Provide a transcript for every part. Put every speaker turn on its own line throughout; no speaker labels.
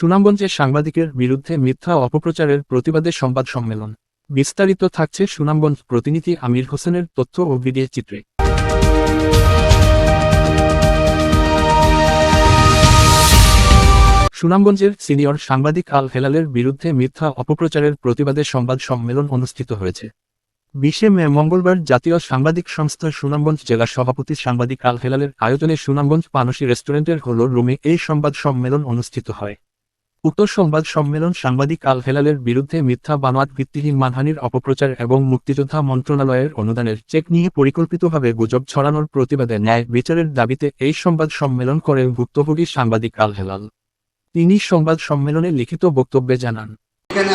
সুনামগঞ্জে সাংবাদিকের বিরুদ্ধে মিথ্যা অপপ্রচারের প্রতিবাদে সংবাদ সম্মেলন। বিস্তারিত থাকছে সুনামগঞ্জ প্রতিনিধি আমির হোসেনের তথ্য ও ভিডিও চিত্রে। সুনামগঞ্জের সিনিয়র সাংবাদিক আল হেলালের বিরুদ্ধে মিথ্যা অপপ্রচারের প্রতিবাদে সংবাদ সম্মেলন অনুষ্ঠিত হয়েছে। বিশে মে মঙ্গলবার জাতীয় সাংবাদিক সংস্থা সুনামগঞ্জ জেলা সভাপতি সাংবাদিক আল হেলালের আয়োজনে সুনামগঞ্জ পানসি রেস্টুরেন্টের হল রুমে এই সংবাদ সম্মেলন অনুষ্ঠিত হয়। উক্ত সংবাদ সম্মেলন সাংবাদিক আল হেলালের বিরুদ্ধে মিথ্যা বানোয়াট ভিত্তিহীন মানহানির অপপ্রচার এবং মুক্তিযোদ্ধা মন্ত্রণালয়ের অনুদানের চেক নিয়ে পরিকল্পিতভাবে গুজব ছড়ানোর প্রতিবাদে ন্যায় বিচারের দাবিতে এই সংবাদ সম্মেলন করেন ভুক্তভোগী সাংবাদিক আল হেলাল। তিনি সংবাদ সম্মেলনে লিখিত বক্তব্যে জানান,
এখানে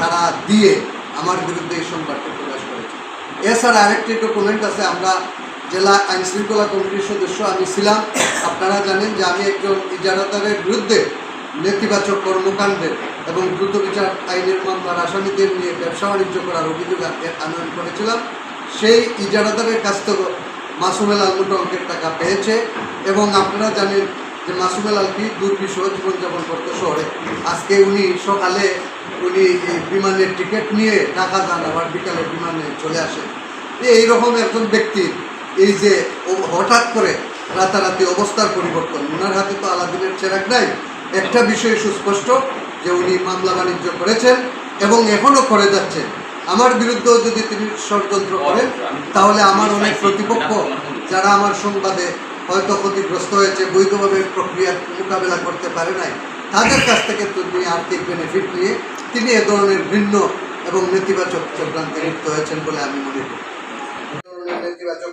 তারা দিয়ে আমার বিরুদ্ধে এই সংবাদটি প্রকাশ করেছে। এছাড়া আরেকটি ডকুমেন্ট আছে, আমরা জেলা আইন শৃঙ্খলা কমিটির সদস্য আমি ছিলাম। আপনারা জানেন যে আমি একজন ইজারাদারের বিরুদ্ধে নেতিবাচক কর্মকাণ্ডের এবং দ্রুত বিচার আইনের মামলার আসামিদের নিয়ে ব্যবসা বাণিজ্য করার অভিযোগ আনয়ন করেছিলাম। সেই ইজারাদারের কাছ থেকে মাসুমেল আল মোটা অঙ্কের টাকা পেয়েছে এবং আপনারা জানেন যে মাসুমেল আলকি দুর্বিষহ জীবনযাপন করতো শহরে। আজকে উনি সকালে উনি বিমানের টিকিট নিয়ে ঢাকা যান, আবার বিকালে বিমানে চলে আসেন। এই এইরকম একজন ব্যক্তি এই যে হঠাৎ করে রাতারাতি অবস্থার পরিবর্তন ওনার হাতে তো আলাদিনের চেরাক নাই। একটা বিষয় সুস্পষ্ট, যে উনি মামলা বাণিজ্য করেছেন এবং এখনও করে যাচ্ছেন। আমার বিরুদ্ধেও যদি তিনি ষড়যন্ত্র করেন, তাহলে আমার অনেক প্রতিপক্ষ, যারা আমার সংবাদে হয়তো ক্ষতিগ্রস্ত হয়েছে বৈধভাবে প্রক্রিয়া মোকাবেলা করতে পারে নাই, তাদের কাছ থেকে তিনি আর্থিক বেনিফিট নিয়ে তিনি এ ধরনের ভিন্ন এবং নেতিবাচক চক্রান্তে লিপ্ত হয়েছেন বলে আমি মনে করি। নেতিবাচক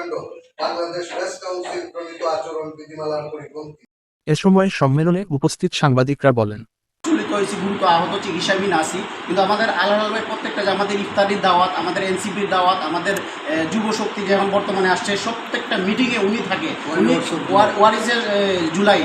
কর্মকাণ্ড বাংলাদেশ প্রেস কাউন্সিল প্রণীত আচরণ বিধিমালার পরিপন্থী।
এ সময় সম্মেলনে উপস্থিত সাংবাদিকরা বলেন
হয়েছি গুরুত্ব আহত চিকিৎসাবিন আছি কিন্তু আমাদের আল্লাহ ভাই প্রত্যেকটা যে আমাদের ইফতারির দাওয়াত আমাদের এনসিপির দাওয়াত আমাদের যুব শক্তি যে এখন বর্তমানে আসছে প্রত্যেকটা মিটিংয়ে উনি থাকে। উনি ওয়ার- ওয়ারিসের জুলাই।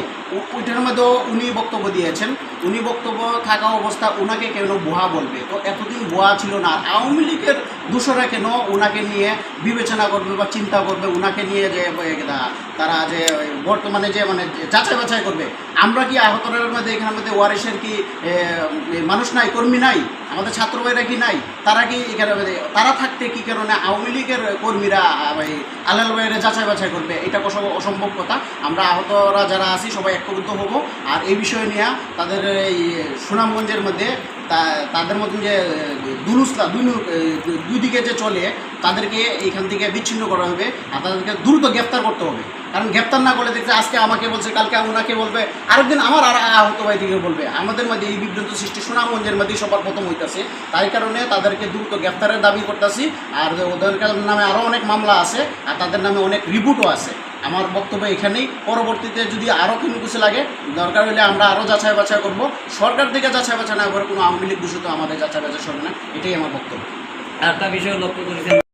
ওইটার মধ্যেও উনি বক্তব্য দিয়েছেন। উনি বক্তব্য থাকা অবস্থা ওনাকে কেন বোহা বলবে? তো এতদিন বোয়া ছিল না। আওয়ামী লীগের দূষরা কেন ওনাকে নিয়ে বিবেচনা করবে বা চিন্তা করবে? ওনাকে নিয়ে যে তারা যে বর্তমানে যে মানে যাচাই বাছাই করবে। আমরা কি আহতরের মধ্যে, এখানের মধ্যে ওয়ারেসের কি মানুষ নাই, কর্মী নাই? আমাদের ছাত্র ভাইরা কি নাই? তারা কি এখানে তারা থাকতে কি কারণে আওয়ামী লীগের কর্মীরা আলাল ভাইয়ের যাচাই বাছাই করবে? এটা অসম্ভব কথা। আমরা আহতরা যারা আছি, সবাই ঐক্যবদ্ধ হব। আর এই বিষয় নিয়ে তাদের এই সুনামগঞ্জের মধ্যে তাদের মতন যে দুরুসলা দুই দিকে যে চলে, তাদেরকে এইখান থেকে বিচ্ছিন্ন করা হবে আর তাদেরকে দ্রুত গ্রেপ্তার করতে হবে। কারণ গ্রেপ্তার না করলে দেখছে আজকে আমাকে বলছে, কালকে ওনাকে বলবে আরেকদিন আমার আর আহত ভাই দিকে বলবে। আমাদের মধ্যে এই বিভ্রান্ত সৃষ্টি সুনামগঞ্জের মধ্যেই সবার প্রথম হইতাছে। তাই কারণে তাদেরকে দ্রুত গ্রেপ্তারের দাবি করতেছি। আর ওদের নামে আরও অনেক মামলা আছে, আর তাদের নামে অনেক রিপোর্টও আছে। আমার বক্তব্য এখানেই। পরবর্তীতে যদি আরও কোনো কিছু লাগে, দরকার হলে আমরা আরও যাচাই বাছাই করব। সরকার থেকে যাচাই বাছাই না করে কোনো আওয়ামী লীগ দূষিত আমাদের যাচাই বাছাই হবে না। এটাই আমার বক্তব্য।
একটা বিষয় লক্ষ্য করেছেন